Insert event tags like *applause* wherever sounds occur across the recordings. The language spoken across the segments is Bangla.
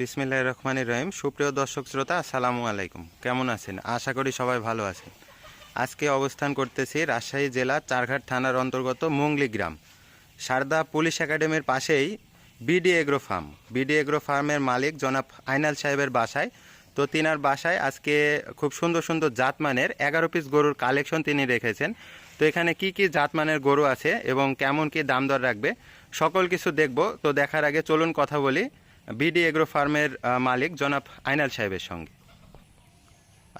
বিসমিল্লাহ রহমানির রহিম। সুপ্রিয় দর্শক শ্রোতা, আসসালামু আলাইকুম। কেমন আছেন? আশা করি সবাই ভালো আছেন। আজকে অবস্থান করতেছি রাজশাহী জেলা চারঘাট থানার অন্তর্গত মুংলি গ্রাম। সারদা পুলিশ একাডেমির পাশেই BD agro farm. BD agro ফার্মের মালিক জনাব আইনাল সাহেবের বাসায়। তো তিনার বাসায় আজকে খুব সুন্দর সুন্দর জাতমানের এগারো পিস গরুর কালেকশন তিনি রেখেছেন। তো এখানে কি কি জাতমানের গরু আছে এবং কেমন কি দাম দর রাখবে, সকল কিছু দেখব। তো দেখার আগে চলুন কথা বলি। বিডি এগ্রো ফার্মের মালিক জনাব আইনাল সাহেবের সঙ্গে।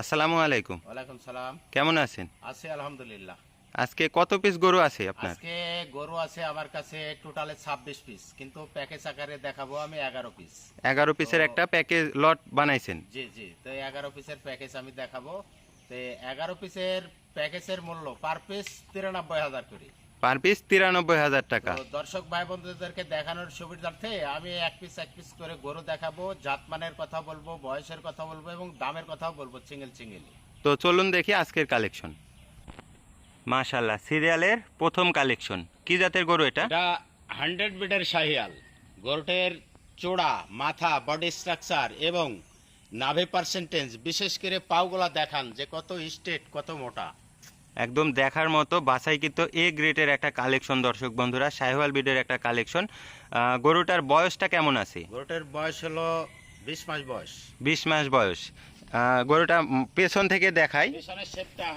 আসসালামু আলাইকুম। ওয়ালাইকুম সালাম। কেমন আছেন? আছে আলহামদুলিল্লাহ। আজকে কত পিস গরু আছে আপনার? আজকে গরু আছে আমার কাছে টোটালে ছাব্বিশ পিস কিন্তু প্যাকেজ আকারে দেখাবো আমি এগারো পিস এগারো পিসের একটা প্যাকেজ লট বানাইছেন। জি জি তো এগারো পিসের প্যাকেজ আমি দেখাবো। তো এগারো পিসের প্যাকেজের মূল্য পার পিস তিরানব্বই হাজার করে। পার পিস তিরানব্বই হাজার টাকা। দর্শক ভাই বন্ধুদেরকে দেখানোর সুবিধার্থে আমি এক পিস এক পিস করে গরু দেখাবো জাতমানের কথা বলব বয়সের কথা বলব এবং দামের কথাও বলব চিঙ্গেল চিঙ্গেল তো চলুন দেখি আজকের কালেকশন। মাশাল্লাহ সিরিয়ালের প্রথম কালেকশন। কি জাতের গরু এটা? এটা হান্ড্রেড বিটের শাহিয়াল। গরুটের চোড়া মাথা বডি স্ট্রাকচার এবং নাভি পার্সেন্টেজ বিশেষ করে পাওগুলা দেখান যে কত স্টেট কত মোটা। একদম দেখার মতো বাসাই কিন্তু এ গ্রেটের একটা কালেকশন দর্শক বন্ধুরা সাহেওয়াল বিডের একটা কালেকশন গরুটার বয়সটা কেমন আছে? গরুটার বয়স হলো বিশ মাস বয়স। বিশ মাস বয়স। গরুটা পেছন থেকে দেখাই।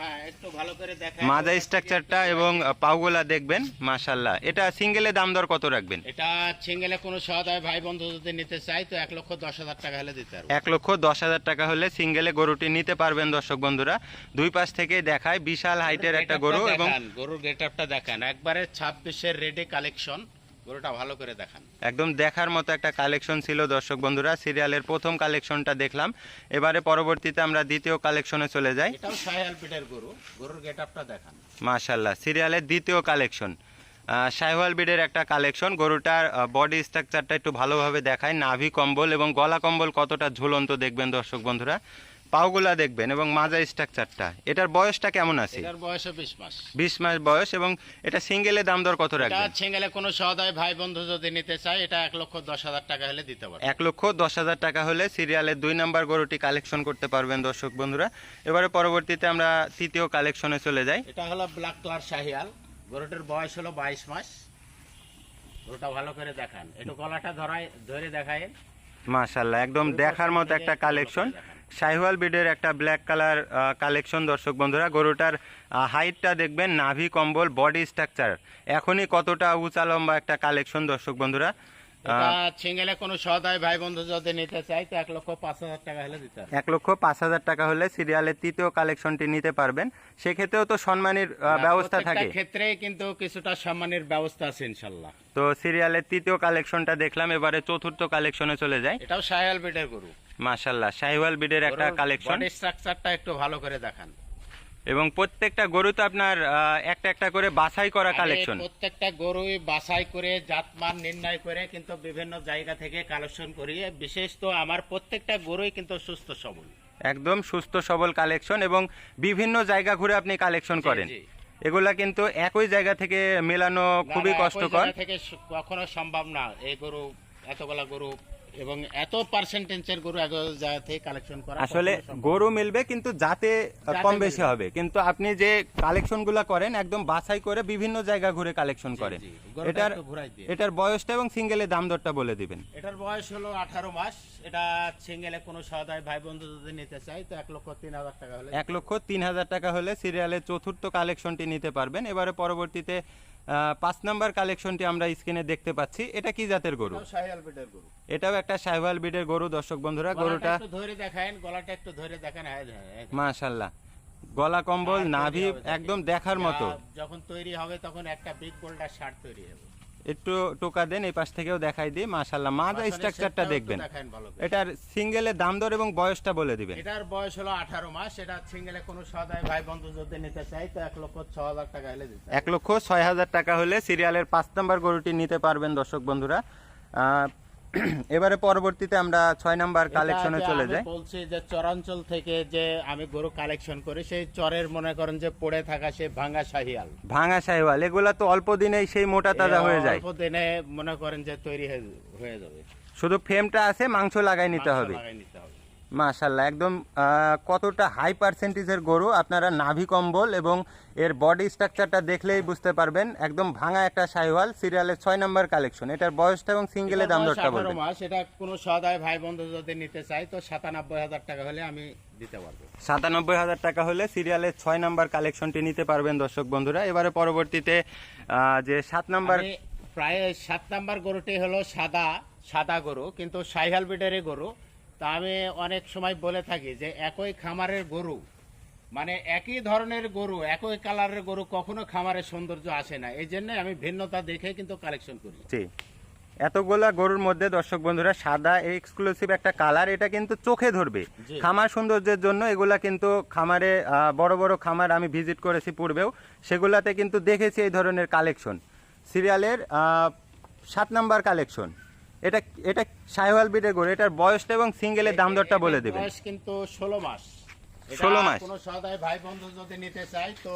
হ্যাঁ মাজা স্ট্রাকচারটা এবং আহ, পাগুলা দেখবেন মাশাল্লাহ এটা সিঙ্গেলে দাম দর কত রাখবেন? এটা সিঙ্গেলে কোনো সহায় ভাই বন্ধু যদি নিতে চাই তো এক লক্ষ দশ হাজার টাকা হলে দিতে পারব। এক লক্ষ দশ হাজার টাকা হলে সিঙ্গেলে গরুটি নিতে পারবেন দর্শক বন্ধুরা। দুই পাশ থেকে দেখায় বিশাল হাইটের একটা গরু এবং গরুর গেট আপটা দেখান। একবারে ছাব্বিশের রেডি কালেকশন গরুটা ভালো করে দেখান। একদম দেখার মতো একটা কালেকশন ছিল দর্শক বন্ধুরা সিরিয়ালের প্রথম কালেকশনটা দেখলাম। এবারে পরবর্তীতে আমরা দ্বিতীয় কালেকশনে চলে যাই। এটাও শাহিয়াল পিটের গরু গরুর গেট আপটা দেখান। মাশাল্লাহ সিরিয়ালের দ্বিতীয় কালেকশন। শাহওয়াল বিডের একটা কালেকশন গরুটার বডি স্ট্রাকচারটা একটু ভালোভাবে দেখায় নাভি কম্বল এবং গলা কম্বল কতটা ঝুলন্ত দেখবেন দর্শক বন্ধুরা। পাওগুলা দেখবেন এবং মাজা স্ট্রাকচারটা এটার বয়সটা কেমন আছে? এটার বয়স বিশ মাস। বিশ মাস বয়স এবং এটা সিঙ্গেলে দাম দর কত রাখবেন? এটা ছেঙ্গেলে কোনো সহদায় ভাই বন্ধু যদি নিতে চায় এটা এক লক্ষ দশ হাজার টাকা হলে দিতে পারবে। এক লক্ষ দশ হাজার টাকা হলে সিরিয়ালের দুই নাম্বার গরুটি কালেকশন করতে পারবেন দর্শক বন্ধুরা। এবারে পরবর্তীতে আমরা তৃতীয় কালেকশনে চলে যাই। এটা হলো ব্ল্যাক কালার শাহিয়াল গরুটার বয়স হলো বাইশ মাস। গরুটা ভালো করে দেখান। একটু গলাটা ধরায় ধরে দেখায় মাশাল্লাহ একদম দেখার মতো একটা কালেকশন শাহিওয়াল বিডের একটা ব্ল্যাক কালার কালেকশন দর্শক বন্ধুরা। গরুটার হাইটটা দেখবেন, নাভি কম্বল বডি স্ট্রাকচার এখনই কতটা উঁচা লম্বা একটা কালেকশন দর্শক বন্ধুরা। এটা কোনো সহদায় ভাই বন্ধু যদি নিতে চায় তো এক লক্ষ পাঁচ হাজার টাকা হলে দিতে এক লক্ষ পাঁচ হাজার টাকা হলে সিরিয়ালের তৃতীয় কালেকশনটি নিতে পারবেন। সেক্ষেত্রেও তো সম্মানের ব্যবস্থা থাকে। ক্ষেত্রে কিন্তু কিছুটা সম্মানের ব্যবস্থা আছে ইনশাল্লাহ। তো সিরিয়ালের তৃতীয় কালেকশনটা দেখলাম এবারে চতুর্থ কালেকশনে চলে যাই এটাও শাহিয়াল বিটের গরু। মাশাল্লাহ শাহিওয়াল বিডের একটা কালেকশন। স্ট্রাকচারটা একটু ভালো করে দেখান। এবং প্রত্যেকটা গরু তো আপনার একটা একটা করে বাছাই করা কালেকশন প্রত্যেকটা গরুই বাছাই করে জাতমান নির্ণয় করে কিন্তু বিভিন্ন জায়গা থেকে কালেকশন করি বিশেষ তো আমার প্রত্যেকটা গরুই কিন্তু সুস্থ সবল। একদম সুস্থ সবল কালেকশন এবং বিভিন্ন জায়গা ঘুরে আপনি কালেকশন করেন। এগুলা কিন্তু একই জায়গা থেকে মেলানো খুবই কষ্টকর। থেকে কখনো সম্ভব না। এই গরু এতগুলা গরু এবং এত পার্সেন্টেজের গরু কালেকশন করা আসলে গরু মিলবে কিন্তু যাতে কম বেশি হবে। কিন্তু আপনি যে করেন একদম বাছাই করে বিভিন্ন জায়গা ঘুরে কালেকশন করেন এটার। এটার বয়সটা এবং দাম দরটা বলে দিবেন। এটার বয়স হলো আঠারো মাস। এটা সিঙ্গেলে কোনো সদায় ভাই বন্ধু যদি নিতে চাই তো এক লক্ষ তিন হাজার টাকা হলে এক লক্ষ তিন হাজার টাকা হলে সিরিয়ালের চতুর্থ কালেকশনটি নিতে পারবেন। এবারে পরবর্তীতে পাঁচ নাম্বার কালেকশনটি আমরা স্ক্রিনে দেখতে পাচ্ছি। এটা কি জাতের গরু? এটাও গরু। এটাও একটা সাহেবাল বিডের গরু দর্শক বন্ধুরা গরুটা একটু ধরে দেখেন গলাটা একটু ধরে দেখেন হ্যাঁ, হ্যাঁ, হ্যাঁ। মাশাল্লাহ। গলা কম্বল নাভি একদম দেখার মতো। যখন তৈরি হবে তখন একটা বিগ গোল্ডার শার্ট তৈরি হবে। একটু টোকা দেন এই পাশ থেকেও দেখাই দিই মাশাল্লাহ মাজা স্ট্রাকচারটা দেখবেন। এটার সিঙ্গেলের দাম দর এবং বয়সটা বলে দিবেন এটার বয়স হলো আঠারো মাস এটা সিঙ্গেলে কোনো সদায় ভাই বন্ধু যদি নিতে চাই তো এক লক্ষ ছ হাজার টাকা হলে। এক লক্ষ ছয় হাজার টাকা হলে সিরিয়ালের পাঁচ নম্বর গরুটি নিতে পারবেন দর্শক বন্ধুরা *clears throat* এবারে পরবর্তীতে আমরা ছয় নাম্বার কালেকশনে চলে যাই। বলছি যে চরাঞ্চল থেকে যে আমি গরু কালেকশন করি সেই চরের মনে করেন যে পড়ে থাকা সেই ভাঙা শাহিয়াল। ভাঙা শাহিয়াল এগুলা তো অল্প দিনেই সেই মোটা তাজা হয়ে যায়। অল্প দিনে মনে করেন যে তৈরি হয়ে- হয়ে যাবে। শুধু ফ্রেমটা আছে মাংস লাগাই নিতে হবে। লাগাই নিতে হবে। মাশাল্লাহ একদম কতটা হাই পার্সেন্টেজের গরু আপনারা নাভি কম্বল এবং এর বডি স্ট্রাকচারটা দেখলেই বুঝতে পারবেন। একদম ভাঙা একটা সাইওয়াল সিরিয়ালের ছয় নাম্বার কালেকশন এটার বয়সটা এবং সিঙ্গেলের দাম দরটা 18 বলবেন। মাস এটা কোনো সদায় ভাই বন্ধু যদি নিতে চাই তো সাতানব্বই হাজার টাকা হলে আমি দিতে পারব। সাতানব্বই হাজার টাকা হলে সিরিয়ালের ছয় নম্বর কালেকশনটি নিতে পারবেন দর্শক বন্ধুরা। এবারে পরবর্তীতে আহ, যে সাত নাম্বার প্রায় সাত নম্বর গরুটি হলো সাদা সাদা গরু কিন্তু সাইহাল বিডারের গরু। তা আমি অনেক সময় বলে থাকি যে একই খামারের গরু মানে একই ধরনের গরু একই কালারের গরু কখনো খামারের সৌন্দর্য আসে না। এই জন্য আমি ভিন্নতা দেখে কিন্তু কালেকশন করি। জি। এতগুলা গরুর মধ্যে দর্শক বন্ধুরা সাদা এক্সক্লুসিভ একটা কালার এটা কিন্তু চোখে ধরবে। খামার সৌন্দর্যের জন্য এগুলা কিন্তু খামারে বড় বড় খামার আমি ভিজিট করেছি পূর্বেও সেগুলাতে কিন্তু দেখেছি এই ধরনের কালেকশন সিরিয়ালের সাত নাম্বার কালেকশন এটা এটা সাহেওয়াল বিডের গরু এটার বয়সটা এবং সিঙ্গেলের দাম দরটা বলে দেবেন। বয়স কিন্তু ষোলো মাস। 16 মাস? কোনো সদায় ভাই বন্ধু যদি নিতে চাই তো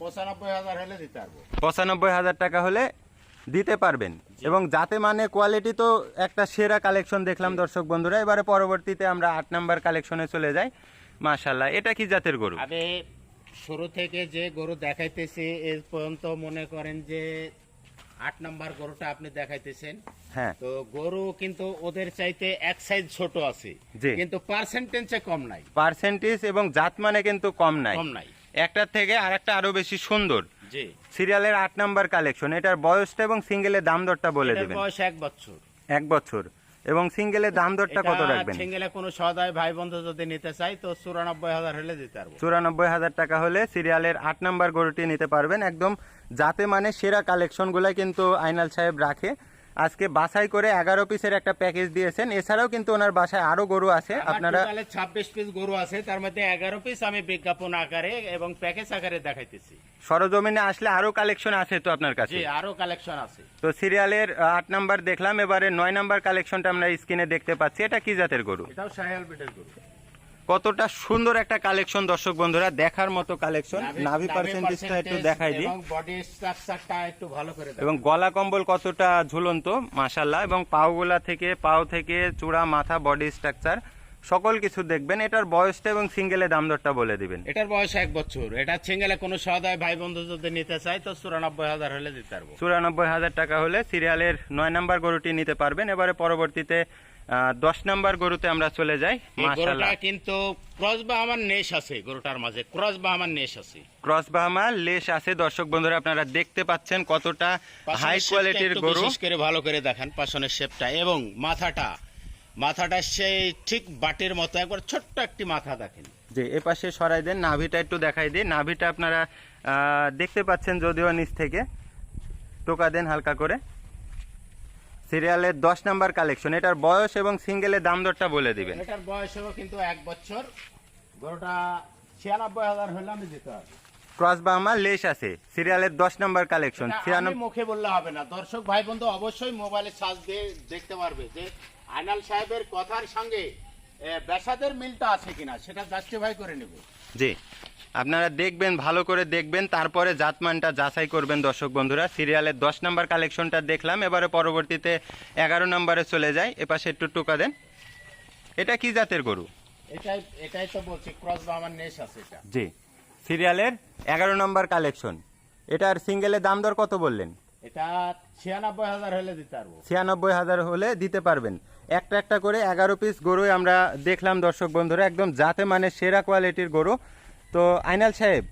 পঁচানব্বই হাজার হলে দিতে পারব। পঁচানব্বই হাজার টাকা হলে দিতে পারবেন। এবং যাতে মানে কোয়ালিটি তো একটা সেরা কালেকশন দেখলাম দর্শক বন্ধুরা। এবারে পরবর্তীতে আমরা আট নাম্বার কালেকশনে চলে যাই। মাশাল্লাহ এটা কি জাতের গরু? আমি শুরু থেকে যে গরু দেখাইতেছি এ পর্যন্ত মনে করেন যে আট নাম্বার গরুটা আপনি দেখাইতেছেন। হ্যাঁ। তো গরু কিন্তু ওদের চাইতে এক সাইজ ছোট আছে। কিন্তু পার্সেন্টেজে কম নাই। পার্সেন্টেজ এবং জাত মানে কিন্তু কম নাই। কম নাই। একটার থেকে আর একটা আরও বেশি সুন্দর। জি। সিরিয়ালের আট নাম্বার কালেকশন এটার বয়সটা এবং সিঙ্গেলের দাম দরটা বলে দেবেন। বয়স এক বছর। এক বছর। এবং সিঙ্গেলের দাম দরটা কত রাখবেন? সিঙ্গেলে কোনো সদায় ভাই বন্ধু যদি নিতে চাই তো চুরানব্বই হাজার হলে দিতে পারব। চুরানব্বই হাজার টাকা হলে সিরিয়ালের আট নাম্বার গরুটি নিতে পারবেন। একদম যাতে মানে সেরা কালেকশনগুলাই কিন্তু আইনাল সাহেব রাখে। আজকে বাছাই করে এগারো পিসের একটা প্যাকেজ দিয়েছেন। এছাড়াও কিন্তু ওনার বাসায় আরও গরু আছে। আপনারা আপনারা ছাব্বিশ পিস গরু আছে। তার মধ্যে এগারো পিস আমি বিজ্ঞাপন আকারে এবং প্যাকেজ আকারে দেখাইতেছি। সরজমিনে আসলে আরও কালেকশন আছে তো আপনার কাছে? আরও কালেকশন আছে। তো সিরিয়ালের আট নাম্বার দেখলাম এবারে নয় নাম্বার কালেকশনটা আমরা স্ক্রিনে দেখতে পাচ্ছি। এটা কি জাতের গরু? এটাও সাহেল গরু। কতটা সুন্দর একটা কালেকশন দর্শক বন্ধুরা দেখার মতো কালেকশন নাভি পার্সেন্টেজটা একটু দেখাই দিই। এবং বডি স্ট্রাকচারটা একটু ভালো করে দেখাই। এবং গলা কম্বল কতটা ঝুলন্ত মাশাল্লাহ এবং পাওগুলা থেকে পাও থেকে চূড়া মাথা বডি স্ট্রাকচার সকল কিছু দেখবেন। এটার বয়সটা এবং সিঙ্গেলে দাম দরটা বলে দিবেন। এটার বয়স এক বছর। এটা সিঙ্গেলে কোনো সদায় ভাই বন্ধু যদি নিতে চাই তো চুরানব্বই হাজার হলে দিতে পারব। চুরানব্বই হাজার টাকা হলে সিরিয়ালের নয় নাম্বার গরুটি নিতে পারবেন। এবারে পরবর্তীতে দশ নাম্বার গরুতে আমরা চলে যাই গরুটা কিন্তু ক্রস বা আমার নেশ আছে গরুটার মাঝে ক্রস বা আমার নেশ আছে। ক্রস বাহামা লেশ আছে দর্শক বন্ধুরা আপনারা দেখতে পাচ্ছেন কতটা হাই কোয়ালিটির গরু। বিশেষ করে ভালো করে দেখান পাশনের শেপটা এবং মাথাটা মাথাটা সেই ঠিক বাটির মতো একবার ছোট্ট একটি মাথা দেখেন। যে এ পাশে সরাই দেন নাভিটা একটু দেখাই দিই। নাভিটা আপনারা আহ, দেখতে পাচ্ছেন যদিও নিচ থেকে। টোকা দেন হালকা করে। সিরিয়ালের দশ নাম্বার কালেকশন এটার বয়স এবং সিঙ্গেলের দাম দরটা বলে দিবেন। এটার বয়স হলো কিন্তু এক বছর। গরুটা ছিয়ানব্বই হাজার হলে আমি দিতে ক্রস ক্রস বাহামা লেশ আছে সিরিয়ালের দশ নাম্বার কালেকশন আমি ছিয়ানব্বই মুখে বললে হবে না। দর্শক ভাই বন্ধু অবশ্যই মোবাইলে সার্চ দিয়ে দেখতে পারবে যে আইনাল সাহেবের কথার সঙ্গে এ, বেসাদের মিলটা আছে কিনা সেটা জাস্টিফাই করে নেব। জি। আপনারা দেখবেন ভালো করে দেখবেন তারপরে জাতমানটা যাচাই করবেন দর্শক বন্ধুরা। সিরিয়ালের দশ নাম্বার কালেকশনটা দেখলাম এবারে পরবর্তীতে এগারো নাম্বারে চলে যায় এপাশে একটু টোকা দেন। এটা কি জাতের গরু? এটাই এটাই তো বলছি ক্রস বা আমার নেশ আছে এটা। জি। সিরিয়ালের এগারো নম্বর কালেকশন। এটার সিঙ্গেলের দাম দর কত বললেন? এটা ছিয়ানব্বই হাজার হলে দিতে পারব। ছিয়ানব্বই হাজার হলে দিতে পারবেন। একটা একটা করে এগারো পিস গরুই আমরা দেখলাম দর্শক বন্ধুরা একদম যাতে মানে সেরা কোয়ালিটির গরু। তো আইনাল সাহেব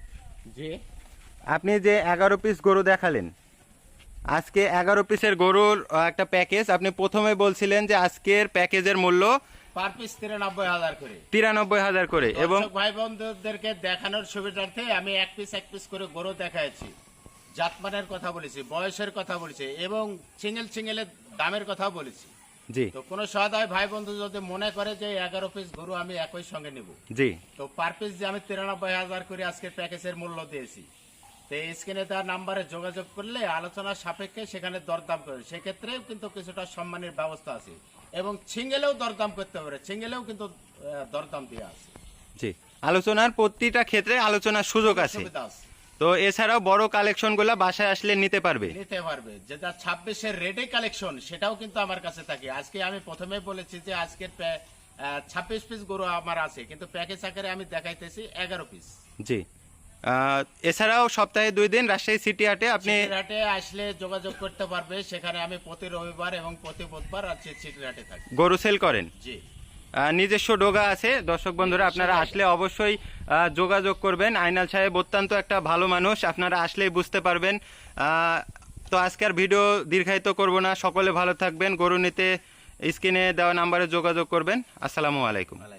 জি। আপনি যে এগারো পিস গরু দেখালেন আজকে এগারো পিসের গরুর একটা প্যাকেজ আপনি প্রথমে বলছিলেন যে আজকের প্যাকেজের মূল্য পার পিস তিরানব্বই হাজার করে। তিরানব্বই হাজার করে এবং এবং ভাই বন্ধুদেরকে দেখানোর সুবিধার্থে আমি এক পিস এক পিস করে গরু দেখাচ্ছি জাতমানের কথা বলেছি বয়সের কথা বলেছি এবং সিঙ্গেল সিঙ্গেলের দামের কথা বলেছি। জি। তো কোনো সহায় ভাই বন্ধু যদি মনে করে যে এগারো পিস গরু আমি একই সঙ্গে নেব জি। তো পার পিস যে আমি তিরানব্বই হাজার করে আজকে প্যাকেজের মূল্য দিয়েছি তো স্ক্রিনে তার নাম্বারে যোগাযোগ করলে আলোচনার সাপেক্ষে সেখানে দরদাম করে সেক্ষেত্রেও কিন্তু কিছুটা সম্মানের ব্যবস্থা আছে এবং ছিঙ্গেলেও দরদাম করতে পারে ছিঙ্গেলেও কিন্তু দরদাম দেওয়া আছে। জি। আলোচনার প্রতিটা ক্ষেত্রে আলোচনার সুযোগ আছে। তো এছাড়াও বড় কালেকশনগুলো বাসায় আসলে নিতে পারবে। নিতে পারবে। যেটা ছাব্বিশের রেডে কালেকশন সেটাও কিন্তু আমার কাছে থাকে। আজকে আমি প্রথমে বলেছি যে আজকের ছাব্বিশ পিস গরু আমার আছে কিন্তু প্যাকেজ আকারে আমি দেখাইতেছি এগারো পিস জি। এছাড়াও সপ্তাহে দুই দিন রাজশাহী সিটি হাটে আপনি চিটিরাটে আসলে যোগাযোগ করতে পারবে সেখানে আমি প্রতি রবিবার এবং প্রতি বুধবার আর চিটিরাটে থাকি। গরু সেল করেন? জি। নিজস্ব ডোগা আছে। দর্শক বন্ধুরা আপনারা আসলে অবশ্যই যোগাযোগ করবেন। আইনাল সাহেব অত্যন্ত একটা ভালো মানুষ আপনারা আসলেই বুঝতে পারবেন। আহ, তো আজকের ভিডিও দীর্ঘায়িত করব না। সকলে ভালো থাকবেন। গরু নিতে স্ক্রিনে দেওয়া নাম্বারে যোগাযোগ করবেন। আসসালামু আলাইকুম আলাইকুম।